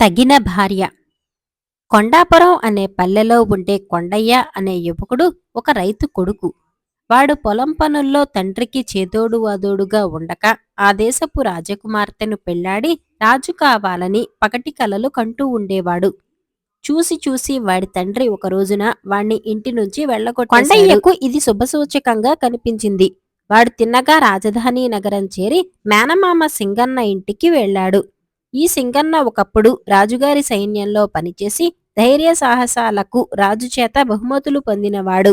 తగిన భార్య. కొండాపురం అనే పల్లెలో ఉండే కొండయ్య అనే యువకుడు ఒక రైతు కొడుకు. వాడు పొలం పనుల్లో తండ్రికి చేదోడు వాదోడుగా ఉండక ఆ దేశపు రాజకుమార్తెను పెళ్ళాడి రాజు కావాలని పగటి కలలు కంటూ ఉండేవాడు. చూసి చూసి వాడి తండ్రి ఒక రోజున వాణ్ణి ఇంటి నుంచి వెళ్ళగొట్టాడు కొండయ్యకు ఇది శుభసూచకంగా కనిపించింది. వాడు తిన్నగా రాజధాని నగరం చేరి మేనమామ సింగన్న ఇంటికి వెళ్ళాడు. ఈ సింగన్న ఒకప్పుడు రాజుగారి సైన్యంలో పనిచేసి ధైర్య సాహసాలకు రాజు చేత బహుమతులు పొందినవాడు.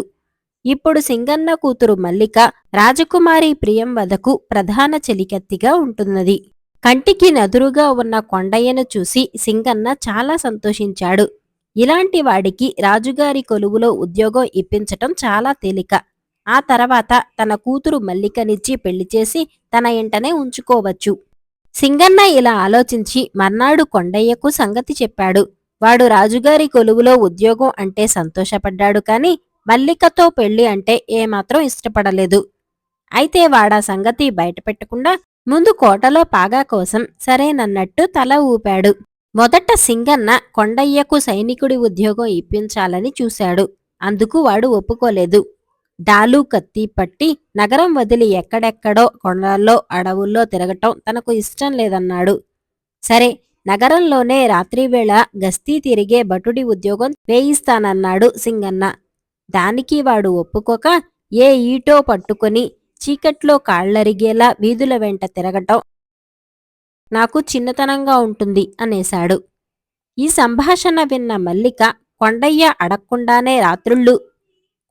ఇప్పుడు సింగన్న కూతురు మల్లిక రాజకుమారి ప్రియంవదకు ప్రధాన చెలికత్తిగా ఉంటున్నది. కంటికి నదురుగా ఉన్న కొండయ్యను చూసి సింగన్న చాలా సంతోషించాడు. ఇలాంటి వాడికి రాజుగారి కొలువులో ఉద్యోగం ఇప్పించటం చాలా తేలిక. ఆ తర్వాత తన కూతురు మల్లికనిచ్చి పెళ్ళి చేసి తన ఇంటనే ఉంచుకోవచ్చు. సింగన్న ఇలా ఆలోచించి మర్నాడు కొండయ్యకు సంగతి చెప్పాడు. వాడు రాజుగారి కొలువులో ఉద్యోగం అంటే సంతోషపడ్డాడు కాని మల్లికతో పెళ్ళి అంటే ఏమాత్రం ఇష్టపడలేదు. అయితే వాడా సంగతి బయటపెట్టకుండా ముందు కోటలో పాగా కోసం సరేనన్నట్టు తల ఊపాడు. మొదట సింగన్న కొండయ్యకు సైనికుడి ఉద్యోగం ఇప్పించాలని చూశాడు. అందుకు వాడు ఒప్పుకోలేదు. డాలు కత్తి పట్టి నగరం వదిలి ఎక్కడెక్కడో కొండల్లో అడవుల్లో తిరగటం తనకు ఇష్టం లేదన్నాడు. సరే నగరంలోనే రాత్రివేళ గస్తీ తిరిగే భటుడి ఉద్యోగం వేయిస్తానన్నాడు సింగన్న. దానికి వాడు ఒప్పుకోక ఏ ఈటో పట్టుకొని చీకట్లో కాళ్ళరిగేలా వీధుల వెంట తిరగటం నాకు చిన్నతనంగా ఉంటుంది అనేశాడు. ఈ సంభాషణ విన్న మల్లిక కొండయ్య అడక్కుండానే రాత్రుళ్ళు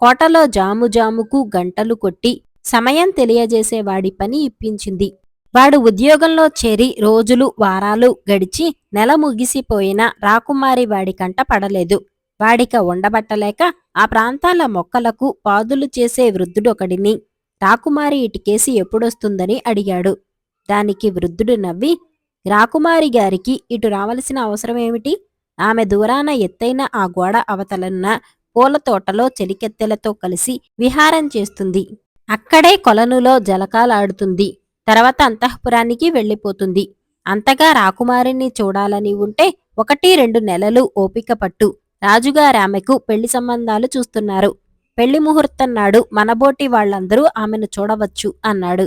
కోటలో జాము జాముకు గంటలు కొట్టి సమయం తెలియజేసేవాడి పని ఇప్పించింది. వాడు ఉద్యోగంలో చేరి రోజులు వారాలు గడిచి నెల ముగిసిపోయినా రాకుమారి వాడి కంట పడలేదు. వాడిక ఉండబట్టలేక ఆ ప్రాంతాల మొక్కలకు పాదులు చేసే వృద్ధుడొకడిని రాకుమారి ఇటుకేసి ఎప్పుడొస్తుందని అడిగాడు. దానికి వృద్ధుడు నవ్వి రాకుమారి గారికి ఇటు రావలసిన అవసరమేమిటి? ఆమె దూరాన ఎత్తైన ఆ గోడ అవతలన్న పూల తోటలో చెలికెత్తెలతో కలిసి విహారం చేస్తుంది. అక్కడే కొలనులో జలకాలాడుతుంది. తర్వాత అంతఃపురానికి వెళ్ళిపోతుంది. అంతగా రాకుమారిని చూడాలని ఉంటే ఒకటి రెండు నెలలు ఓపిక పట్టు. రాజుగారు ఆమెకు పెళ్ళి సంబంధాలు చూస్తున్నారు. పెళ్ళి ముహూర్తం నాడు మనబోటి వాళ్ళందరూ ఆమెను చూడవచ్చు అన్నాడు.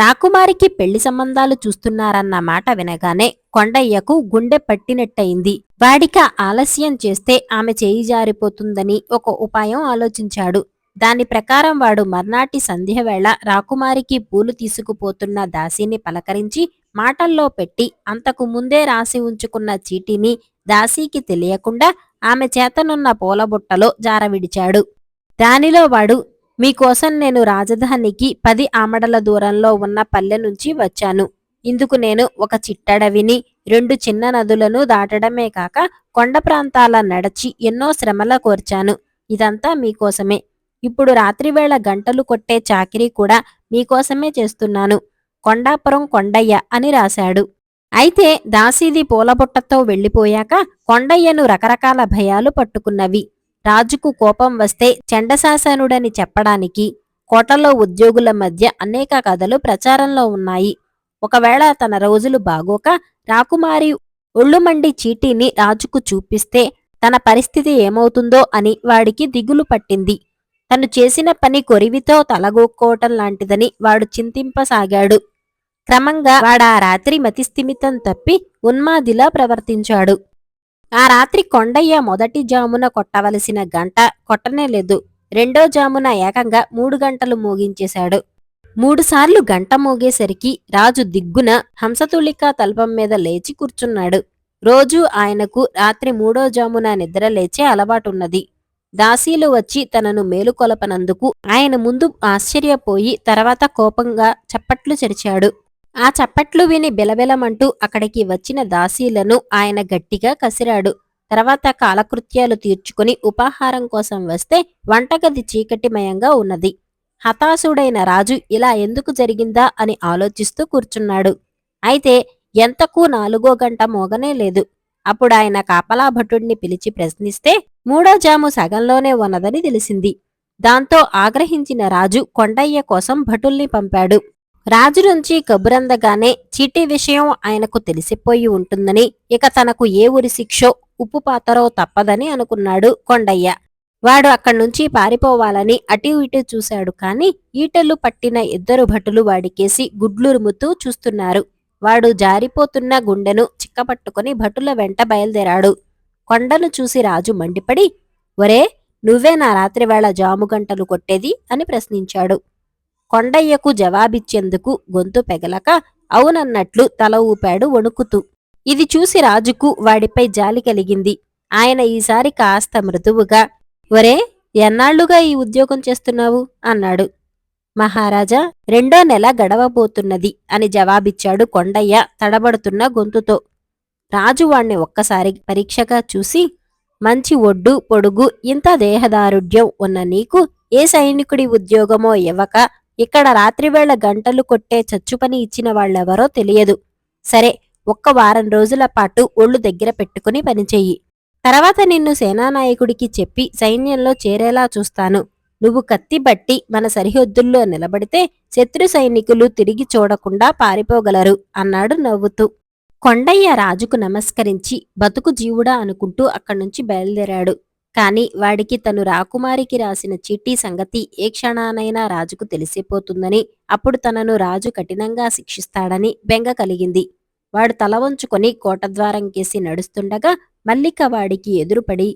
రాకుమారికి పెళ్ళి సంబంధాలు చూస్తున్నారన్న మాట వినగానే కొండయ్యకు గుండె పట్టినట్టయింది. వాడిక ఆలస్యం చేస్తే ఆమె చేయి జారిపోతుందని ఒక ఉపాయం ఆలోచించాడు. దాని ప్రకారం వాడు మర్నాటి సంధ్యవేళ రాకుమారికి పూలు తీసుకుపోతున్న దాసిని పలకరించి మాటల్లో పెట్టి అంతకు ముందే రాసి ఉంచుకున్న చీటీని దాసీకి తెలియకుండా ఆమె చేతనున్న పూలబుట్టలో జారవిడిచాడు. దానిలో వాడు మీకోసం నేను రాజధానికి పది ఆమడల దూరంలో ఉన్న పల్లె నుంచి వచ్చాను. ఇందుకు నేను ఒక చిట్టడవిని రెండు చిన్న నదులను దాటడమే కాక కొండ ప్రాంతాల నడచి ఎన్నో శ్రమల కోర్చాను. ఇదంతా మీకోసమే. ఇప్పుడు రాత్రివేళ గంటలు కొట్టే చాకిరీ కూడా మీకోసమే చేస్తున్నాను. కొండాపురం కొండయ్య అని రాశాడు. అయితే దాసీది పూలబుట్టతో వెళ్ళిపోయాక కొండయ్యను రకరకాల భయాలు పట్టుకున్నవి. రాజుకు కోపం వస్తే చండశాసనుడని చెప్పడానికి కోటలో ఉద్యోగుల మధ్య అనేక కథలు ప్రచారంలో ఉన్నాయి. ఒకవేళ తన రోజులు బాగోక రాకుమారి ఒళ్ళుమండి చీటీని రాజుకు చూపిస్తే తన పరిస్థితి ఏమవుతుందో అని వాడికి దిగులు పట్టింది. తను చేసిన పని కొరివితో తలగొక్కోవటం లాంటిదని వాడు చింతింపసాగాడు. క్రమంగా వాడా రాత్రి మతిస్థిమితం తప్పి ఉన్మాదిలా ప్రవర్తించాడు. ఆ రాత్రి కొండయ్య మొదటి జామున కొట్టవలసిన గంట కొట్టనే లేదు. రెండో జామున ఏకంగా మూడు గంటలు మోగించేశాడు. మూడుసార్లు గంట మోగేసరికి రాజు దిగ్గున హంసతుళిక తల్పం మీద లేచి కూర్చున్నాడు. రోజూ ఆయనకు రాత్రి మూడో జామున నిద్ర లేచే అలవాటున్నది. దాసీలు వచ్చి తనను మేలుకొలపనందుకు ఆయన ముందు ఆశ్చర్యపోయి తర్వాత కోపంగా చప్పట్లు చెరిచాడు. ఆ చప్పట్లు విని బిలబిలమంటూ అక్కడికి వచ్చిన దాసీలను ఆయన గట్టిగా కసిరాడు. తర్వాత కాలకృత్యాలు తీర్చుకుని ఉపాహారం కోసం వస్తే వంటగది చీకటిమయంగా ఉన్నది. హతాశుడైన రాజు ఇలా ఎందుకు జరిగిందా అని ఆలోచిస్తూ కూర్చున్నాడు. అయితే ఎంతకు నాలుగో గంట మోగనే లేదు. అప్పుడు ఆయన కాపలా పిలిచి ప్రశ్నిస్తే మూడో జాము సగంలోనే ఉన్నదని తెలిసింది. దాంతో ఆగ్రహించిన రాజు కొండయ్య కోసం భటుల్ని పంపాడు. రాజు నుంచి కబురందగానే చీటీ విషయం ఆయనకు తెలిసిపోయి ఉంటుందని ఇక తనకు ఏ ఉరి శిక్షో ఉప్పు పాతరో తప్పదని అనుకున్నాడు కొండయ్య. వాడు అక్కడి నుంచి పారిపోవాలని అటు ఇటు చూశాడు కాని ఈటలు పట్టిన ఇద్దరు భటులు వాడికేసి గుడ్లురుముతూ చూస్తున్నారు. వాడు జారిపోతున్న గుండెను చిక్కపట్టుకుని భటుల వెంట బయలుదేరాడు. కొండను చూసి రాజు మండిపడి ఒరే నువ్వే నా రాత్రివేళ జాము గంటలు కొట్టేది? అని ప్రశ్నించాడు. కొండయ్యకు జవాబిచ్చేందుకు గొంతు పెగలక అవునన్నట్లు తల ఊపాడు వణుకుతూ. ఇది చూసి రాజుకు వాడిపై జాలి కలిగింది. ఆయన ఈసారి కాస్త మృదువుగా ఒరే ఎన్నాళ్ళుగా ఈ ఉద్యోగం చేస్తున్నావు? అన్నాడు. మహారాజా రెండో నెల గడవబోతున్నది అని జవాబిచ్చాడు కొండయ్య తడబడుతున్న గొంతుతో. రాజు వాణ్ణి ఒక్కసారి పరీక్షగా చూసి మంచి ఒడ్డు పొడుగు ఇంత దేహదారుఢ్యం ఉన్న నీకు ఏ సైనికుడి ఉద్యోగమో ఇవ్వక ఇక్కడ రాత్రివేళ గంటలు కొట్టే చచ్చుపని ఇచ్చిన వాళ్ళెవరో తెలియదు. సరే ఒక్క వారం రోజుల పాటు ఒళ్ళు దగ్గర పెట్టుకుని పనిచెయ్యి తర్వాత నిన్ను సేనానాయకుడికి చెప్పి సైన్యంలో చేరేలా చూస్తాను. నువ్వు కత్తి బట్టి మన సరిహద్దుల్లో నిలబడితే శత్రు సైనికులు తిరిగి చూడకుండా పారిపోగలరు అన్నాడు నవ్వుతూ. కొండయ్య రాజుకు నమస్కరించి బతుకు జీవుడా అనుకుంటూ అక్కడ్నుంచి బయలుదేరాడు. కాని వాడికి తను రాకుమారికి రాసిన చిట్టి సంగతి ఏ క్షణానైనా రాజుకు తెలిసిపోతుందని అప్పుడు తనను రాజు కఠినంగా శిక్షిస్తాడని బెంగ కలిగింది. వాడు తల వంచుకొని కోటద్వారం కేసి నడుస్తుండగా మల్లిక వాడికి ఎదురుపడి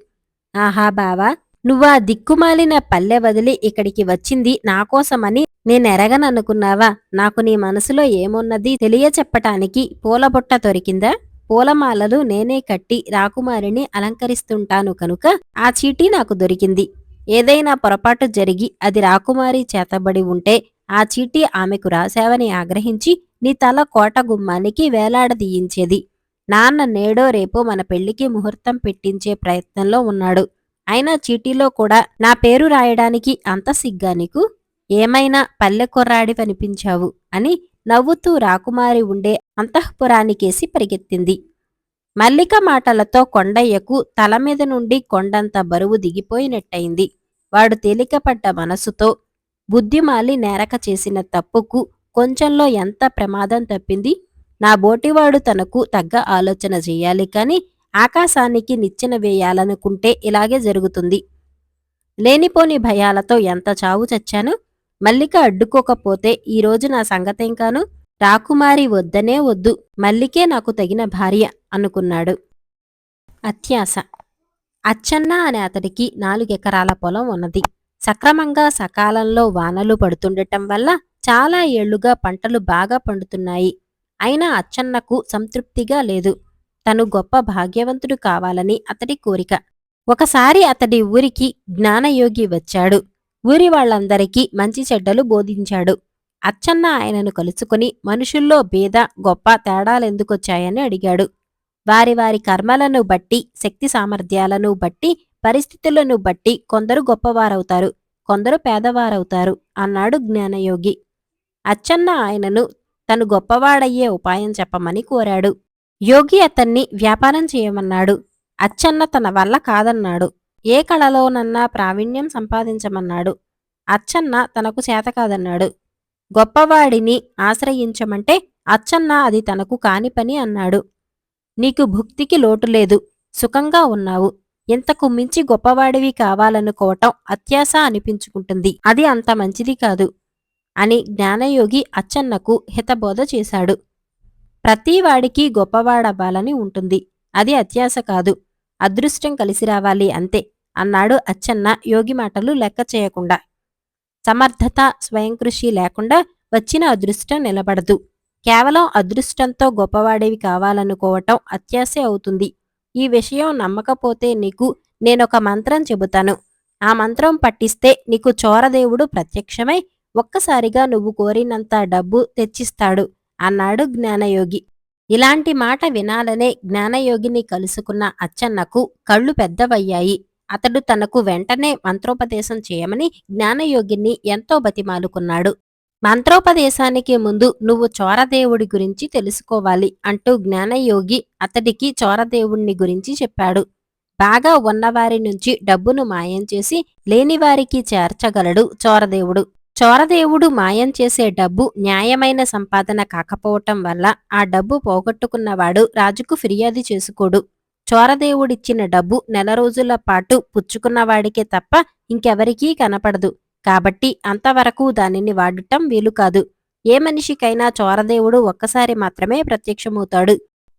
ఆహా బావా నువ్వా దిక్కుమాలిన పల్లె వదిలి ఇక్కడికి వచ్చింది నాకోసమని నేనెరగననుకున్నావా? నాకు నీ మనసులో ఏమున్నది తెలియచెప్పటానికి పూలబుట్ట దొరికిందా? పూలమాలలు నేనే కట్టి రాకుమారిని అలంకరిస్తుంటాను కనుక ఆ చీటీ నాకు దొరికింది. ఏదైనా పొరపాటు జరిగి అది రాకుమారి చేతబడి ఉంటే ఆ చీటీ ఆమెకు రాశావని ఆగ్రహించి నీ తల కోట గుమ్మానికి వేలాడదీయించేది. నాన్న నేడో రేపో మన పెళ్ళికి ముహూర్తం పెట్టించే ప్రయత్నంలో ఉన్నాడు. అయినా చీటీలో కూడా నా పేరు రాయడానికి అంత సిగ్గా నీకు? ఏమైనా పల్లె కొర్రాడి అని నవ్వుతూ రాకుమారి ఉండే అంతఃపురానికేసి పరిగెత్తింది. మల్లిక మాటలతో కొండయ్యకు తల మీద నుండి కొండంత బరువు దిగిపోయినట్టయింది. వాడు తేలికపడ్డ మనసుతో బుద్ధిమాలి నేరక చేసిన తప్పుకు కొంచెంలో ఎంత ప్రమాదం తప్పింది? నా బోటివాడు తనకు తగ్గ ఆలోచన చేయాలి కాని ఆకాశానికి నిచ్చెన వేయాలనుకుంటే ఇలాగే జరుగుతుంది. లేనిపోని భయాలతో ఎంత చావు చచ్చాను? మల్లిక అడ్డుకోకపోతే ఈ రోజు నా సంగతేం కాను? రాకుమారి వద్దనే వద్దు. మల్లికే నాకు తగిన భార్య అనుకున్నాడు. అత్యాస. అచ్చన్న అనే అతడికి నాలుగెకరాల పొలం ఉన్నది. సక్రమంగా సకాలంలో వానలు పడుతుండటం వల్ల చాలా ఏళ్ళుగా పంటలు బాగా పండుతున్నాయి. అయినా అచ్చన్నకు సంతృప్తిగా లేదు. తను గొప్ప భాగ్యవంతుడు కావాలని అతడి కోరిక. ఒకసారి అతడి ఊరికి జ్ఞానయోగి వచ్చాడు. ఊరి వాళ్ళందరికీ మంచి చెడ్డలు బోధించాడు. అచ్చన్న ఆయనను కలుసుకుని మనుషుల్లో భేద గొప్ప తేడాలెందుకొచ్చాయని అడిగాడు. వారి వారి కర్మలను బట్టి శక్తి సామర్థ్యాలను బట్టి పరిస్థితులను బట్టి కొందరు గొప్పవారవుతారు కొందరు పేదవారవుతారు అన్నాడు జ్ఞానయోగి. అచ్చన్న ఆయనను తను గొప్పవాడయ్యే ఉపాయం చెప్పమని కోరాడు. యోగి అతన్ని వ్యాపారం చేయమన్నాడు. అచ్చన్న తన వల్ల కాదన్నాడు. ఏ కళలోనన్నా ప్రావీణ్యం సంపాదించమన్నాడు. అచ్చన్న తనకు చేత కాదన్నాడు. గొప్పవాడిని ఆశ్రయించమంటే అచ్చన్న అది తనకు కాని పని అన్నాడు. నీకు భుక్తికి లోటు లేదు. సుఖంగా ఉన్నావు. ఇంతకు మించి గొప్పవాడివి కావాలనుకోవటం అత్యాశ అనిపించుకుంటుంది. అది అంత మంచిది కాదు అని జ్ఞానయోగి అచ్చన్నకు హితబోధ చేశాడు. ప్రతివాడికి గొప్పవాడవ్వాలని ఉంటుంది. అది అత్యాశ కాదు. అదృష్టం కలిసి రావాలి అంతే అన్నాడు అచ్చన్న యోగి మాటలు లెక్క చేయకుండా. సమర్థత స్వయంకృషి లేకుండా వచ్చిన అదృష్టం నిలబడదు. కేవలం అదృష్టంతో గొప్పవాడేవి కావాలనుకోవటం అత్యాశే అవుతుంది. ఈ విషయం నమ్మకపోతే నీకు నేనొక మంత్రం చెబుతాను. ఆ మంత్రం పట్టిస్తే నీకు చోరదేవుడు ప్రత్యక్షమై ఒక్కసారిగా నువ్వు కోరినంత డబ్బు తెచ్చిస్తాడు అన్నాడు జ్ఞానయోగి. ఇలాంటి మాట వినాలనే జ్ఞానయోగిని కలుసుకున్న అచ్చన్నకు కళ్ళు పెద్దవయ్యాయి. అతడు తనకు వెంటనే మంత్రోపదేశం చేయమని జ్ఞానయోగిని ఎంతో బతిమాలుకున్నాడు. మంత్రోపదేశానికి ముందు నువ్వు చోరదేవుడి గురించి తెలుసుకోవాలి అంటూ జ్ఞానయోగి అతడికి చోరదేవుణ్ణి గురించి చెప్పాడు. బాగా ఉన్నవారి నుంచి డబ్బును మాయం చేసి లేనివారికి చేర్చగలడు చోరదేవుడు. చోరదేవుడు మాయం చేసే డబ్బు న్యాయమైన సంపాదన కాకపోవటం వల్ల ఆ డబ్బు పోగొట్టుకున్నవాడు రాజుకు ఫిర్యాదు చేసుకోడు. చోరదేవుడిచ్చిన డబ్బు నెల రోజుల పాటు పుచ్చుకున్నవాడికే తప్ప ఇంకెవరికీ కనపడదు. కాబట్టి అంతవరకు దానిని వాడటం వీలు కాదు. ఏ మనిషికైనా చోరదేవుడు ఒక్కసారి మాత్రమే ప్రత్యక్షమవుతాడు.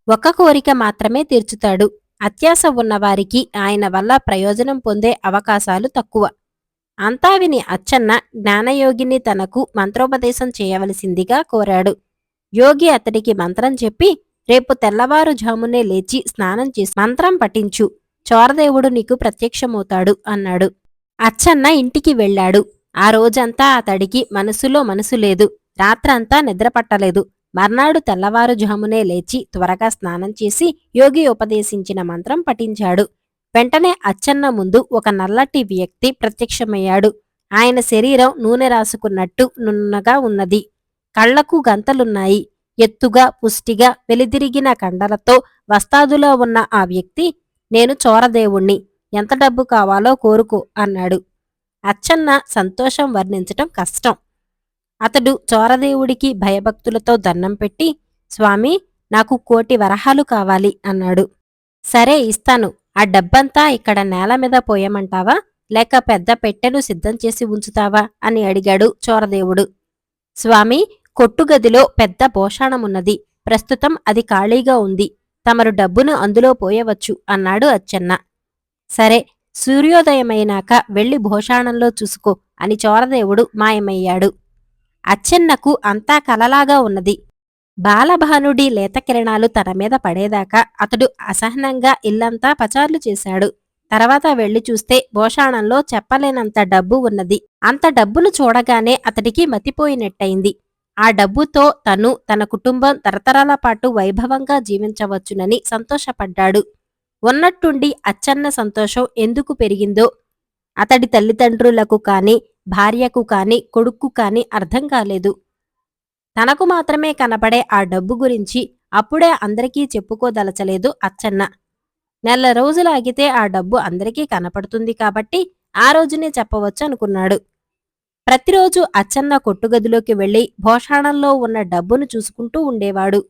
ఒక్క కోరిక మాత్రమే తీర్చుతాడు. అత్యాశ ఉన్నవారికి ఆయన వల్ల ప్రయోజనం పొందే అవకాశాలు తక్కువ. అంతా విని అచ్చన్న జ్ఞానయోగిని తనకు మంత్రోపదేశం చేయవలసిందిగా కోరాడు. యోగి అతడికి మంత్రం చెప్పి రేపు తెల్లవారుజామునే లేచి స్నానం చేసి మంత్రం పఠించు. చోరదేవుడు నీకు ప్రత్యక్షమవుతాడు అన్నాడు. అచ్చన్న ఇంటికి వెళ్ళాడు. ఆ రోజంతా అతడికి మనసులో మనసు లేదు. రాత్రంతా నిద్రపట్టలేదు మర్నాడు తెల్లవారుజామునే లేచి త్వరగా స్నానం చేసి యోగి ఉపదేశించిన మంత్రం పఠించాడు. వెంటనే అచ్చన్న ముందు ఒక నల్లటి వ్యక్తి ప్రత్యక్షమయ్యాడు. ఆయన శరీరం నూనె రాసుకున్నట్టు నున్నగా ఉన్నది. కళ్ళకు గంతలున్నాయి. ఎత్తుగా పుష్టిగా వెలిదిరిగిన కండలతో వస్తాదులో ఉన్న ఆ వ్యక్తి నేను చోరదేవుణ్ణి. ఎంత డబ్బు కావాలో కోరుకో అన్నాడు. అచ్చన్న సంతోషం వర్ణించటం కష్టం. అతడు చోరదేవుడికి భయభక్తులతో దండం పెట్టి స్వామి నాకు కోటి వరహాలు కావాలి అన్నాడు. సరే ఇస్తాను. ఆ డబ్బంతా ఇక్కడ నేల మీద పోయమంటావా? లేక పెద్ద పెట్టెను సిద్ధం చేసి ఉంచుతావా? అని అడిగాడు చోరదేవుడు. స్వామి కొట్టుగదిలో పెద్ద భోషాణమున్నది ప్రస్తుతం అది ఖాళీగా ఉంది. తమరు డబ్బును అందులో పోయవచ్చు అన్నాడు అచ్చన్న. సరే సూర్యోదయమైనాక వెళ్ళి భోషాణంలో చూసుకో అని చోరదేవుడు మాయమయ్యాడు. అచ్చెన్నకు అంతా కలలాగా ఉన్నది. బాలభానుడి లేత కిరణాలు తన మీద పడేదాకా అతడు అసహనంగా ఇల్లంతా పచార్లు చేశాడు. తర్వాత వెళ్ళి చూస్తే భోషాణంలో చెప్పలేనంత డబ్బు ఉన్నది. అంత డబ్బును చూడగానే అతడికి మతిపోయినట్టయింది. ఆ డబ్బుతో తను తన కుటుంబం తరతరాల పాటు వైభవంగా జీవించవచ్చునని సంతోషపడ్డాడు. ఉన్నట్టుండి అచ్చన్న సంతోషం ఎందుకు పెరిగిందో అతడి తల్లిదండ్రులకు కాని భార్యకు కాని కొడుక్కు కాని అర్థం కాలేదు. తనకు మాత్రమే కనపడే ఆ డబ్బు గురించి అప్పుడే అందరికీ చెప్పుకోదలచలేదు అచ్చన్న. నెల రోజులు ఆగితే ఆ డబ్బు అందరికీ కనపడుతుంది కాబట్టి ఆ రోజునే చెప్పవచ్చు అనుకున్నాడు. ప్రతిరోజు అచ్చన్న కొట్టుగదిలోకి వెళ్ళి భోషాణంలో ఉన్న డబ్బును చూసుకుంటూ ఉండేవాడు.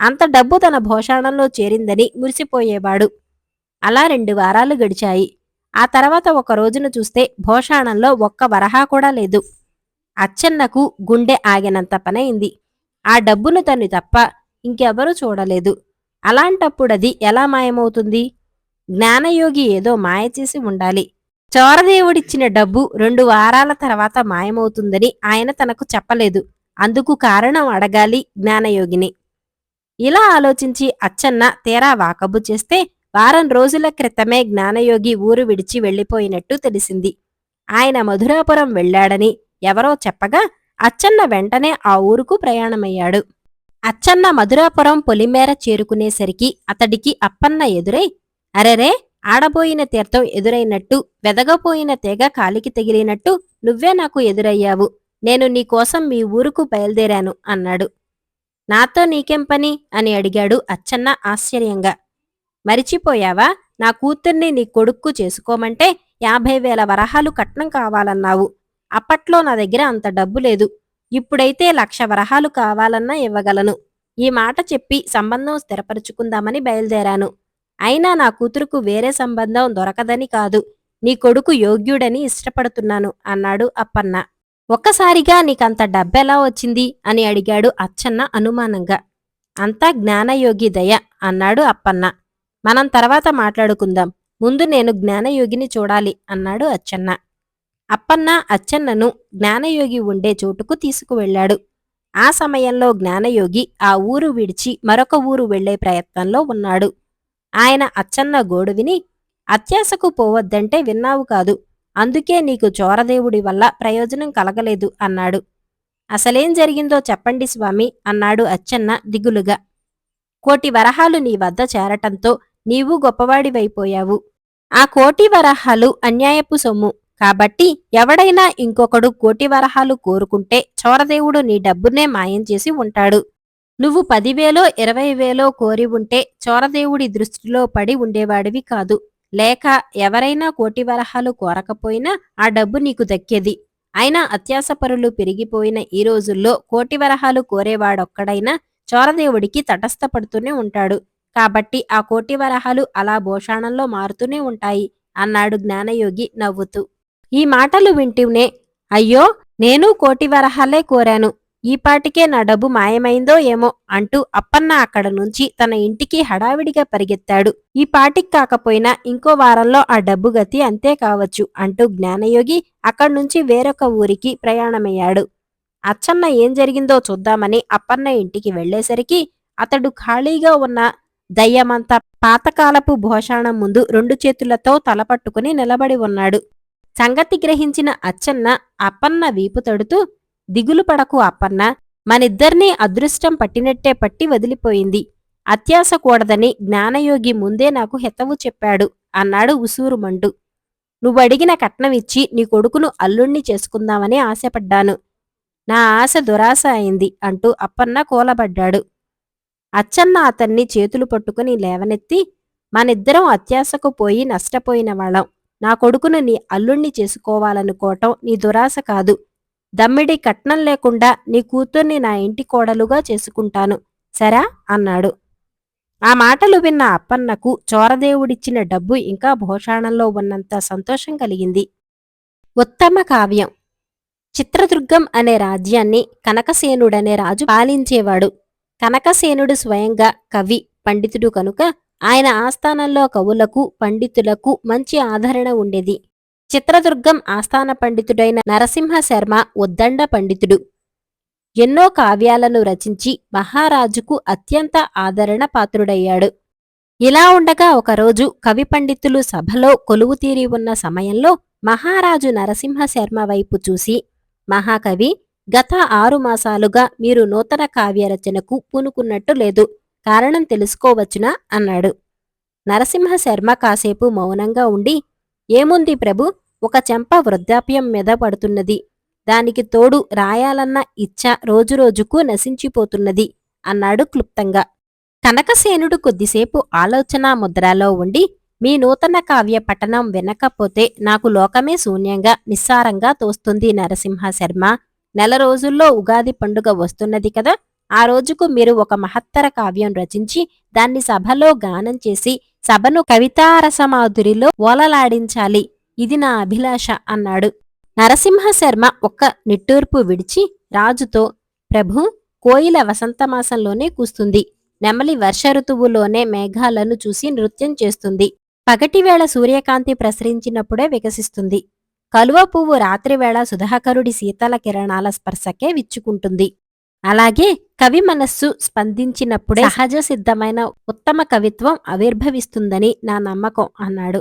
అంత డబ్బు తన భోషాణంలో చేరిందని మురిసిపోయేవాడు. అలా రెండు వారాలు గడిచాయి. ఆ తర్వాత ఒక రోజును చూస్తే భోషాణంలో ఒక్క వరహా కూడా లేదు. అచ్చన్నకు గుండె ఆగినంత పనైంది. ఆ డబ్బును తను తప్ప ఇంకెవరూ చూడలేదు. అలాంటప్పుడది ఎలా మాయమవుతుంది? జ్ఞానయోగి ఏదో మాయ చేసి ఉండాలి. చోరదేవుడిచ్చిన డబ్బు రెండు వారాల తర్వాత మాయమవుతుందని ఆయన తనకు చెప్పలేదు. అందుకు కారణం అడగాలి జ్ఞానయోగిని. ఇలా ఆలోచించి అచ్చన్న తీరా వాకబు చేస్తే వారం రోజుల క్రితమే జ్ఞానయోగి ఊరు విడిచి వెళ్ళిపోయినట్టు తెలిసింది. ఆయన మధురాపురం వెళ్ళాడని ఎవరో చెప్పగా అచ్చన్న వెంటనే ఆ ఊరుకు ప్రయాణమయ్యాడు. అచ్చన్న మధురాపురం పొలిమేర చేరుకునేసరికి అతడికి అప్పన్న ఎదురై అరెరే ఆడబోయిన తీర్థం ఎదురైనట్టు వెదగపోయిన తెగ కాలికి తగిలినట్టు నువ్వే నాకు ఎదురయ్యావు. నేను నీకోసం మీ ఊరుకు బయలుదేరాను అన్నాడు. నాతో నీకేం పని? అని అడిగాడు అచ్చన్న ఆశ్చర్యంగా. మరిచిపోయావా? నా కూతుర్ని నీ కొడుక్కు చేసుకోమంటే యాభై వేల వరహాలు కట్నం కావాలన్నావు. అప్పట్లో నా దగ్గర అంత డబ్బు లేదు. ఇప్పుడైతే లక్ష వరహాలు కావాలన్నా ఇవ్వగలను. ఈ మాట చెప్పి సంబంధం స్థిరపరుచుకుందామని బయలుదేరాను. అయినా నా కూతురుకు వేరే సంబంధం దొరకదని కాదు. నీ కొడుకు యోగ్యుడని ఇష్టపడుతున్నాను అన్నాడు అప్పన్న. ఒక్కసారిగా నీకంత డబ్బెలా వచ్చింది? అని అడిగాడు అచ్చన్న అనుమానంగా. అంతా జ్ఞానయోగి దయ అన్నాడు అప్పన్న. మనం తర్వాత మాట్లాడుకుందాం. ముందు నేను జ్ఞానయోగిని చూడాలి అన్నాడు అచ్చన్న. అప్పన్న అచ్చన్నను జ్ఞానయోగి ఉండే చోటుకు తీసుకువెళ్ళాడు. ఆ సమయంలో జ్ఞానయోగి ఆ ఊరు విడిచి మరొక ఊరు వెళ్ళే ప్రయత్నంలో ఉన్నాడు. ఆయన అచ్చన్న గోడు విని అత్యాశకు పోవద్దంటే విన్నావు కాదు. అందుకే నీకు చోరదేవుడి వల్ల ప్రయోజనం కలగలేదు అన్నాడు. అసలేం జరిగిందో చెప్పండి స్వామి అన్నాడు అచ్చన్న దిగులుగా. కోటి వరహాలు నీ వద్ద చేరటంతో నీవు గొప్పవాడివైపోయావు. ఆ కోటి వరహాలు అన్యాయపు సొమ్ము. కాబట్టి ఎవడైనా ఇంకొకడు కోటి వరహాలు కోరుకుంటే చోరదేవుడు నీ డబ్బునే మాయం చేసి ఉంటాడు. నువ్వు పదివేలో ఇరవై వేలో కోరి ఉంటే చోరదేవుడి దృష్టిలో పడి ఉండేవాడివి కాదు. లేక ఎవరైనా కోటి వరహాలు కోరకపోయినా ఆ డబ్బు నీకు దక్కేది. అయినా అత్యాసపరులు పెరిగిపోయిన ఈ రోజుల్లో కోటి వరహాలు కోరేవాడొక్కడైనా చోరదేవుడికి తటస్థపడుతూనే ఉంటాడు. కాబట్టి ఆ కోటి వరహాలు అలా భోషాణంలో మారుతూనే ఉంటాయి అన్నాడు జ్ఞానయోగి నవ్వుతూ. ఈ మాటలు వింటూనే అయ్యో నేను కోటి వరహాలే కోరాను. ఈపాటికే నా డబ్బు మాయమైందో ఏమో అంటూ అప్పన్న అక్కడ నుంచి తన ఇంటికి హడావిడిగా పరిగెత్తాడు. ఈ పాటికి కాకపోయినా ఇంకో వారంలో ఆ డబ్బు గతి అంతే కావచ్చు అంటూ జ్ఞానయోగి అక్కడి నుంచి వేరొక ఊరికి ప్రయాణమయ్యాడు. అచ్చన్న ఏం జరిగిందో చూద్దామని అప్పన్న ఇంటికి వెళ్ళేసరికి అతడు ఖాళీగా ఉన్న దయ్యమంత పాతకాలపు భోషాణం ముందు రెండు చేతులతో తలపట్టుకుని నిలబడి ఉన్నాడు. సంగతి గ్రహించిన అచ్చన్న అప్పన్న వీపు తడుతూ దిగులు పడకు అప్పన్న. మనిద్దర్నీ అదృష్టం పట్టినట్టే పట్టి వదిలిపోయింది. అత్యాశ కూడదని జ్ఞానయోగి ముందే నాకు హెతవు చెప్పాడు అన్నాడు ఉసూరుమంటూ నువ్వడిగిన కట్నమిచ్చి నీ కొడుకును అల్లుణ్ణి చేసుకుందామని ఆశపడ్డాను. నా ఆశ దురాశ అయింది అంటూ అప్పన్న కూలబడ్డాడు. అచ్చన్న అతన్ని చేతులు పట్టుకుని లేవనెత్తి మనిద్దరం అత్యాశకు పోయి నష్టపోయిన వాళ్ళం. నా కొడుకును నీ అల్లుణ్ణి చేసుకోవాలనుకోవటం నీ దురాశ కాదు. దమ్మిడి కట్నం లేకుండా నీ కూతుర్ని నా ఇంటి కోడలుగా చేసుకుంటాను. సరా? అన్నాడు. ఆ మాటలు విన్న అప్పన్నకు చోరదేవుడిచ్చిన డబ్బు ఇంకా భోషాణంలో ఉన్నంత సంతోషం కలిగింది. ఉత్తమ కావ్యం. చిత్రదుర్గం అనే రాజ్యాన్ని కనకసేనుడనే రాజు పాలించేవాడు. కనకసేనుడు స్వయంగా కవి పండితుడు కనుక ఆయన ఆస్థానంలో కవులకు పండితులకు మంచి ఆదరణ ఉండేది. చిత్రదుర్గం ఆస్థాన పండితుడైన నరసింహ శర్మ ఉద్దండ పండితుడు. ఎన్నో కావ్యాలను రచించి మహారాజుకు అత్యంత ఆదరణ పాత్రుడయ్యాడు. ఇలా ఉండగా ఒకరోజు కవి పండితులు సభలో కొలువు తీరి ఉన్న సమయంలో మహారాజు నరసింహ శర్మ వైపు చూసి మహాకవి గత ఆరు మాసాలుగా మీరు నూతన కావ్య రచనకు పూనుకున్నట్టు లేదు. కారణం తెలుసుకోవచ్చునా? అన్నాడు. నరసింహ శర్మ కాసేపు మౌనంగా ఉండి ఏముంది ప్రభు? ఒక చెంప వృద్ధాప్యం మీద పడుతున్నది. దానికి తోడు రాయాలన్న ఇచ్చ రోజురోజుకు నశించిపోతున్నది అన్నాడు క్లుప్తంగా. కనకసేనుడు కొద్దిసేపు ఆలోచనా ముద్రలో ఉండి మీ నూతన కావ్య పఠనం వినకపోతే నాకు లోకమే శూన్యంగా నిస్సారంగా తోస్తుంది నరసింహ శర్మ. నెల రోజుల్లో ఉగాది పండుగ వస్తున్నది కదా? ఆ రోజుకు మీరు ఒక మహత్తర కావ్యం రచించి దాన్ని సభలో గానం చేసి సభను కవితారసమాధురిలో ఓలలాడించాలి. ఇది నా అభిలాష అన్నాడు. నరసింహ శర్మ ఒక్క నిట్టూర్పు విడిచి రాజుతో ప్రభు కోయిల వసంతమాసంలోనే కూస్తుంది. నెమలి వర్ష ఋతువులోనే మేఘాలను చూసి నృత్యం చేస్తుంది. పగటివేళ సూర్యకాంతి ప్రసరించినప్పుడే వికసిస్తుంది. కలువ పువ్వు రాత్రివేళ సుధాకరుడి శీతల కిరణాల స్పర్శకే విచ్చుకుంటుంది. అలాగే కవి మనస్సు స్పందించినప్పుడే సహజ సిద్ధమైన ఉత్తమ కవిత్వం ఆవిర్భవిస్తుందని నా నమ్మకం అన్నాడు.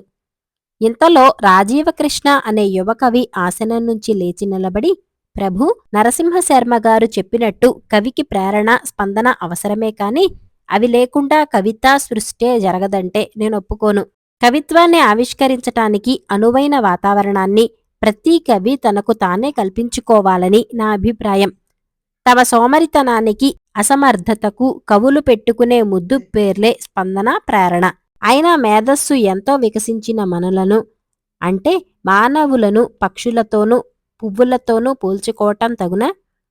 ఇంతలో రాజీవకృష్ణ అనే యువకవి ఆసనం నుంచి లేచి నిలబడి ప్రభు నరసింహ శర్మ గారు చెప్పినట్టు కవికి ప్రేరణ స్పందన అవసరమే కాని అవి లేకుండా కవితా సృష్టే జరగదంటే నేను ఒప్పుకోను. కవిత్వాన్ని ఆవిష్కరించటానికి అనువైన వాతావరణాన్ని ప్రతి కవి తనకు తానే కల్పించుకోవాలని నా అభిప్రాయం. తమ సోమరితనానికి అసమర్థతకు కవులు పెట్టుకునే ముద్దు పేర్లే స్పందన ప్రేరణ. అయినా మేధస్సు ఎంతో వికసించిన మనులను అంటే మానవులను పక్షులతోనూ పువ్వులతోనూ పోల్చుకోవటం తగున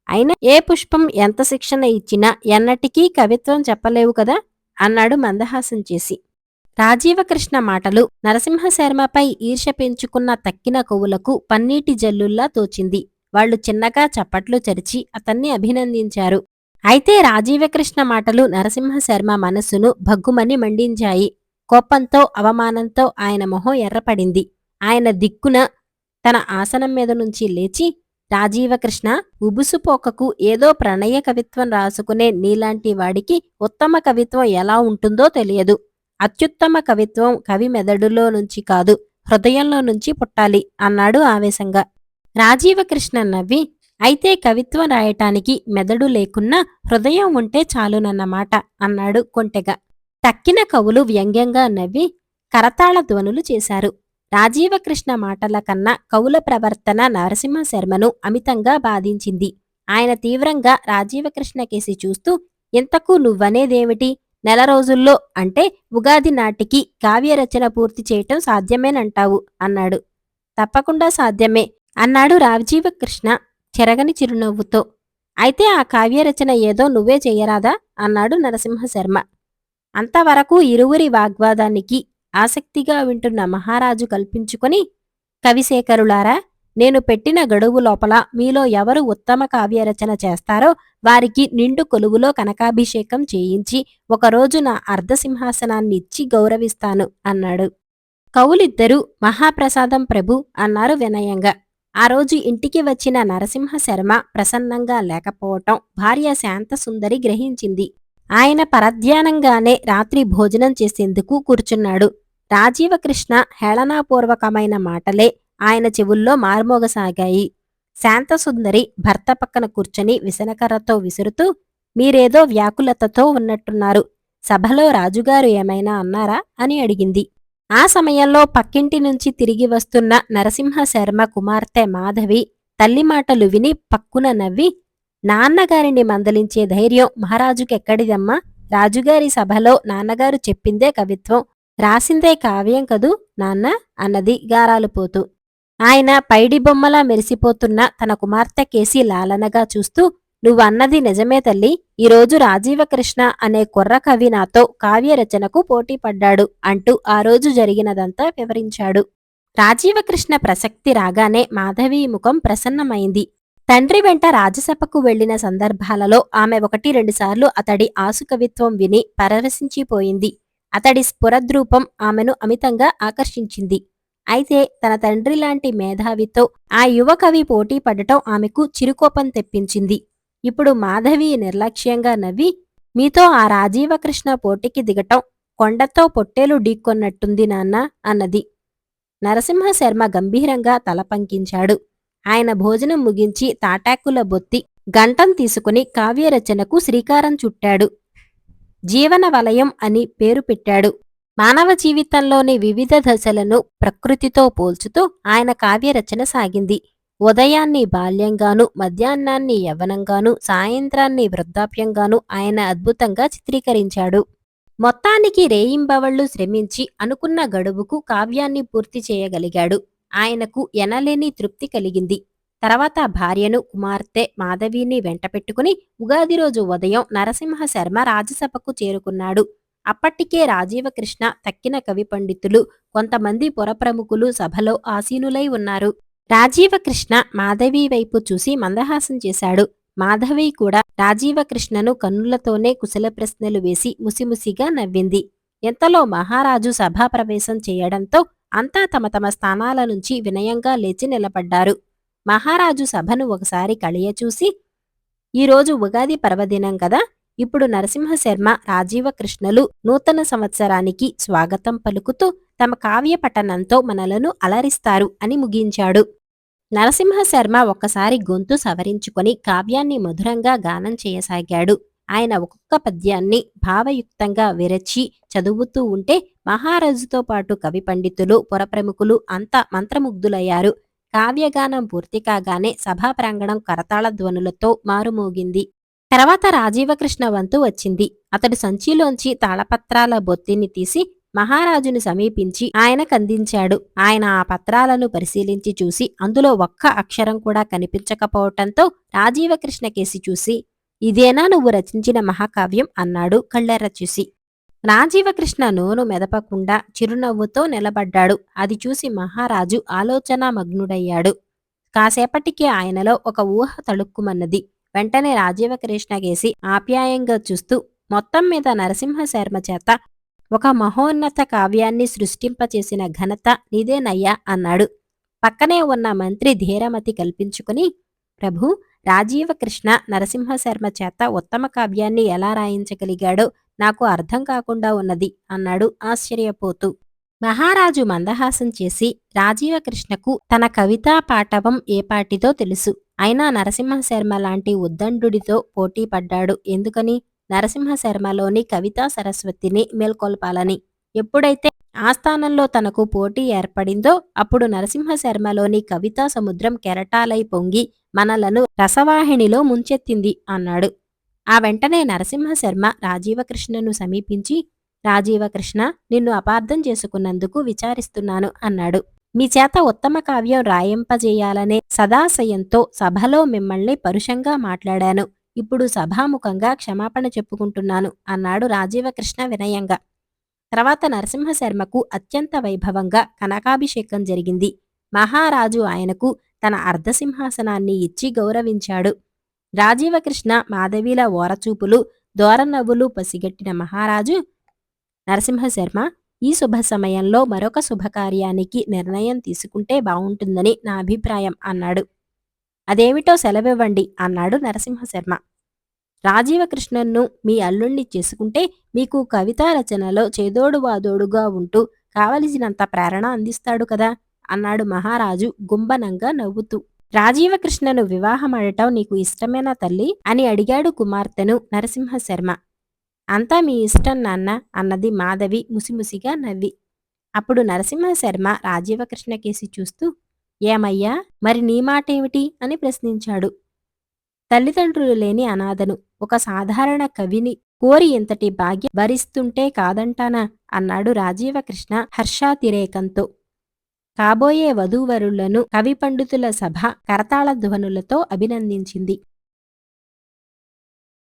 అయినా ఏ పుష్పం ఎంత శిక్షణ ఇచ్చినా ఎన్నటికీ కవిత్వం చెప్పలేవు కదా? అన్నాడు మందహాసం చేసి. రాజీవకృష్ణ మాటలు నరసింహశర్మపై ఈర్ష పెంచుకున్న తక్కిన కొవ్వులకు పన్నీటి జల్లుల్లా తోచింది. వాళ్ళు చిన్నగా చప్పట్లు చరిచి అతన్ని అభినందించారు. అయితే రాజీవకృష్ణ మాటలు నరసింహశర్మ మనస్సును భగ్గుమని మండించాయి. కోపంతో అవమానంతో ఆయన మొహం ఎర్రపడింది. ఆయన దిక్కున తన ఆసనం మీద నుంచి లేచి రాజీవకృష్ణ ఉబుసుపోకకు ఏదో ప్రణయ కవిత్వం రాసుకునే నీలాంటి వాడికి ఉత్తమ కవిత్వం ఎలా ఉంటుందో తెలియదు. అత్యుత్తమ కవిత్వం కవి మెదడులో నుంచి కాదు హృదయంలో నుంచి పుట్టాలి అన్నాడు ఆవేశంగా. రాజీవకృష్ణ నవ్వి అయితే కవిత్వం రాయటానికి మెదడు లేకున్నా హృదయం ఉంటే చాలునన్నమాట అన్నాడు కొంటెగా. తక్కిన కవులు వ్యంగ్యంగా నవ్వి కరతాళ ధ్వనులు చేశారు. రాజీవకృష్ణ మాటల కన్నా కవుల ప్రవర్తన నరసింహ శర్మను అమితంగా బాధించింది. ఆయన తీవ్రంగా రాజీవకృష్ణ కేసి చూస్తూ ఇంతకు నువ్వనేదేమిటి? నెల రోజుల్లో అంటే ఉగాది నాటికి కావ్యరచన పూర్తి చేయటం సాధ్యమేనంటావు అన్నాడు. తప్పకుండా సాధ్యమే. అన్నాడు రాజీవకృష్ణ చెరగని చిరునవ్వుతో. అయితే ఆ కావ్యరచన ఏదో నువ్వే చెయ్యరాదా అన్నాడు నరసింహశర్మ. అంతవరకు ఇరువురి వాగ్వాదానికి ఆసక్తిగా వింటున్న మహారాజు కల్పించుకొని కవిశేఖరులారా నేను పెట్టిన గడువు లోపల మీలో ఎవరు ఉత్తమ కావ్యరచన చేస్తారో వారికి నిండు కొలువులో కనకాభిషేకం చేయించి ఒకరోజు నా అర్ధసింహాసనాన్ని ఇచ్చి గౌరవిస్తాను అన్నాడు. కవులిద్దరూ మహాప్రసాదం ప్రభు అన్నారు వినయంగా. ఆ రోజు ఇంటికి వచ్చిన నరసింహ శర్మ ప్రసన్నంగా లేకపోవటం భార్య శాంతసుందరి గ్రహించింది. ఆయన పరధ్యానంగానే రాత్రి భోజనం చేసేందుకు కూర్చున్నాడు. రాజీవకృష్ణ హేళనాపూర్వకమైన మాటలే ఆయన చెవుల్లో మార్మోగసాగాయి. శాంతసుందరి భర్త పక్కన కూర్చొని విసనకర్రతో విసురుతూ మీరేదో వ్యాకులతతో ఉన్నట్టున్నారు. సభలో రాజుగారు ఏమైనా అన్నారా? అని అడిగింది. ఆ సమయంలో పక్కింటి నుంచి తిరిగి వస్తున్న నరసింహ శర్మ కుమార్తె మాధవి తల్లి మాటలు విని పక్కున నవ్వి నాన్నగారిని మందలించే ధైర్యం మహారాజుకెక్కడిదమ్మా? రాజుగారి సభలో నాన్నగారు చెప్పిందే కవిత్వం. రాసిందే కావ్యం కదూ నాన్న అన్నది గారాలు పోతూ ఆయన పైడి బొమ్మలా మెరిసిపోతున్న తన కుమార్తె కేసి లాలనగా చూస్తూ నువ్వన్నది నిజమే తల్లి. ఈరోజు రాజీవకృష్ణ అనే కుర్ర కవి నాతో కావ్యరచనకు పోటీ పడ్డాడు అంటూ ఆ రోజు జరిగినదంతా వివరించాడు. రాజీవకృష్ణ ప్రసక్తి రాగానే మాధవి ముఖం ప్రసన్నమైంది. తండ్రి వెంట రాజసభకు వెళ్ళిన సందర్భాలలో ఆమె ఒకటి రెండుసార్లు అతడి ఆసుకవిత్వం విని పరవశించిపోయింది. అతడి స్ఫురద్రూపం ఆమెను అమితంగా ఆకర్షించింది. అయితే తన తండ్రి లాంటి మేధావితో ఆ యువ కవి పోటీ పడటం ఆమెకు చిరుకోపం తెప్పించింది. ఇప్పుడు మాధవి నిర్లక్ష్యంగా నవ్వి మీతో ఆ రాజీవకృష్ణ పోటీకి దిగటం కొండతో పొట్టేలు ఢీక్కొన్నట్టుంది నాన్న అన్నది. నరసింహ శర్మ గంభీరంగా తల పంకించాడు. ఆయన భోజనం ముగించి తాటాకుల బొత్తి గంటం తీసుకుని కావ్యరచనకు శ్రీకారం చుట్టాడు. జీవన వలయం అని పేరు పెట్టాడు. మానవ జీవితంలోని వివిధ దశలను ప్రకృతితో పోల్చుతూ ఆయన కావ్యరచన సాగింది. ఉదయాన్ని బాల్యంగాను మధ్యాహ్నాన్ని యవ్వనంగాను సాయంత్రాన్ని వృద్ధాప్యంగాను ఆయన అద్భుతంగా చిత్రీకరించాడు. మొత్తానికి రేయింబవళ్ళు శ్రమించి అనుకున్న గడువుకు కావ్యాన్ని పూర్తి చేయగలిగాడు. ఆయనకు ఎనలేని తృప్తి కలిగింది. తర్వాత భార్యను కుమార్తె మాధవిని వెంటపెట్టుకుని ఉగాది రోజు ఉదయం నరసింహ శర్మ రాజసభకు చేరుకున్నాడు. అప్పటికే రాజీవకృష్ణ తక్కిన కవి పండితులు కొంతమంది పురప్రముఖులు సభలో ఆసీనులై ఉన్నారు. రాజీవకృష్ణ మాధవి వైపు చూసి మందహాసం చేశాడు. మాధవి కూడా రాజీవకృష్ణను కన్నులతోనే కుశల ప్రశ్నలు వేసి ముసిముసిగా నవ్వింది. ఎంతలో మహారాజు సభాప్రవేశం చేయడంతో అంతా తమ తమ స్థానాల నుంచి వినయంగా లేచి నిలబడ్డారు. మహారాజు సభను ఒకసారి కళియచూసి ఈరోజు ఉగాది పర్వదినం కదా ఇప్పుడు నరసింహశర్మ రాజీవకృష్ణలు నూతన సంవత్సరానికి స్వాగతం పలుకుతూ తమ కావ్య పఠనంతో మనలను అలరిస్తారు అని ముగించాడు. నరసింహశర్మ ఒక్కసారి గొంతు సవరించుకొని కావ్యాన్ని మధురంగా గానం చేయసాగాడు. ఆయన ఒక్కొక్క పద్యాన్ని భావయుక్తంగా విరచి చదువుతూ ఉంటే మహారాజుతో పాటు కవి పండితులు పురప్రముఖులు అంతా మంత్రముగ్ధులయ్యారు. కావ్యగానం పూర్తి కాగానే సభా ప్రాంగణం కరతాళ ధ్వనులతో మారుమోగింది. తర్వాత రాజీవకృష్ణ వంతు వచ్చింది. అతడు సంచిలోంచి తాళపత్రాల బొత్తిని తీసి మహారాజుని సమీపించి ఆయనకందించాడు ఆయన ఆ పత్రాలను పరిశీలించి చూసి అందులో ఒక్క అక్షరం కూడా కనిపించకపోవటంతో రాజీవకృష్ణ కేసి చూసి ఇదేనా నువ్వు రచించిన మహాకావ్యం? అన్నాడు కళ్ళెర్ర చూసి. రాజీవకృష్ణ నోను మెదపకుండా చిరునవ్వుతో నిలబడ్డాడు. అది చూసి మహారాజు ఆలోచన మగ్నుడయ్యాడు. కాసేపటికి ఆయనలో ఒక ఊహ తళుక్కుమన్నది. వెంటనే రాజీవకృష్ణ కేసి ఆప్యాయంగా చూస్తూ మొత్తం మీద నరసింహశర్మ చేత ఒక మహోన్నత కావ్యాన్ని సృష్టింపచేసిన ఘనత నీదేనయ్యా అన్నాడు. పక్కనే ఉన్న మంత్రి ధీరమతి కల్పించుకుని ప్రభు రాజీవకృష్ణ నరసింహశర్మ చేత ఉత్తమ కావ్యాన్ని ఎలా రాయించగలిగాడో నాకు అర్థం కాకుండా ఉన్నది అన్నాడు ఆశ్చర్యపోతూ. మహారాజు మందహాసం చేసి రాజీవకృష్ణకు తన కవితా పాఠవం ఏపాటిదో తెలుసు. అయినా నరసింహశర్మ లాంటి ఉద్దండుడితో పోటీ పడ్డాడు ఎందుకని? నరసింహశర్మలోని కవితా సరస్వతిని మేల్కొల్పాలని. ఎప్పుడైతే ఆ స్థానంలో తనకు పోటీ ఏర్పడిందో అప్పుడు నరసింహశర్మలోని కవితా సముద్రం కెరటాలై పొంగి మనలను రసవాహినిలో ముంచెత్తింది అన్నాడు. ఆ వెంటనే నరసింహశర్మ రాజీవకృష్ణను సమీపించి రాజీవకృష్ణ నిన్ను అపార్థం చేసుకున్నందుకు విచారిస్తున్నాను అన్నాడు. మీ చేత ఉత్తమ కావ్యం రాయింపజేయాలనే సదాశయంతో సభలో మిమ్మల్ని పరుషంగా మాట్లాడాను. ఇప్పుడు సభాముఖంగా క్షమాపణ చెప్పుకుంటున్నాను అన్నాడు రాజీవకృష్ణ వినయంగా. తర్వాత నరసింహశర్మకు అత్యంత వైభవంగా కనకాభిషేకం జరిగింది. మహారాజు ఆయనకు తన అర్ధసింహాసనాన్ని ఇచ్చి గౌరవించాడు. రాజీవకృష్ణ మాధవీల ఓరచూపులు దోరనవ్వులు పసిగట్టిన మహారాజు నరసింహశర్మ ఈ శుభ సమయంలో మరొక శుభకార్యానికి నిర్ణయం తీసుకుంటే బావుంటుందని నా అభిప్రాయం అన్నాడు. అదేమిటో సెలవివ్వండి అన్నాడు నరసింహశర్మ. రాజీవకృష్ణన్ను మీ అల్లుణ్ణి చేసుకుంటే మీకు కవితా రచనలో చేదోడు వాదోడుగా ఉంటూ కావలసినంత ప్రేరణ అందిస్తాడు కదా? అన్నాడు మహారాజు గుంబనంగా నవ్వుతూ. రాజీవకృష్ణను వివాహమాడటం నీకు ఇష్టమేనా తల్లి? అని అడిగాడు కుమార్తెను నరసింహశర్మ. అంతా మీ ఇష్టం నాన్న అన్నది మాధవి ముసిముసిగా నవ్వి. అప్పుడు నరసింహశర్మ రాజీవకృష్ణ కేసి చూస్తూ ఏమయ్యా? మరి నీ మాటేమిటి? అని ప్రశ్నించాడు. తల్లిదండ్రులు లేని అనాథను ఒక సాధారణ కవిని కోరి ఇంతటి భాగ్య భరిస్తుంటే కాదంటానా? అన్నాడు రాజీవకృష్ణ హర్షాతిరేకంతో. కాబోయే వధూవరులను కవి పండితుల సభ కరతాళ ధ్వనులతో అభినందించింది.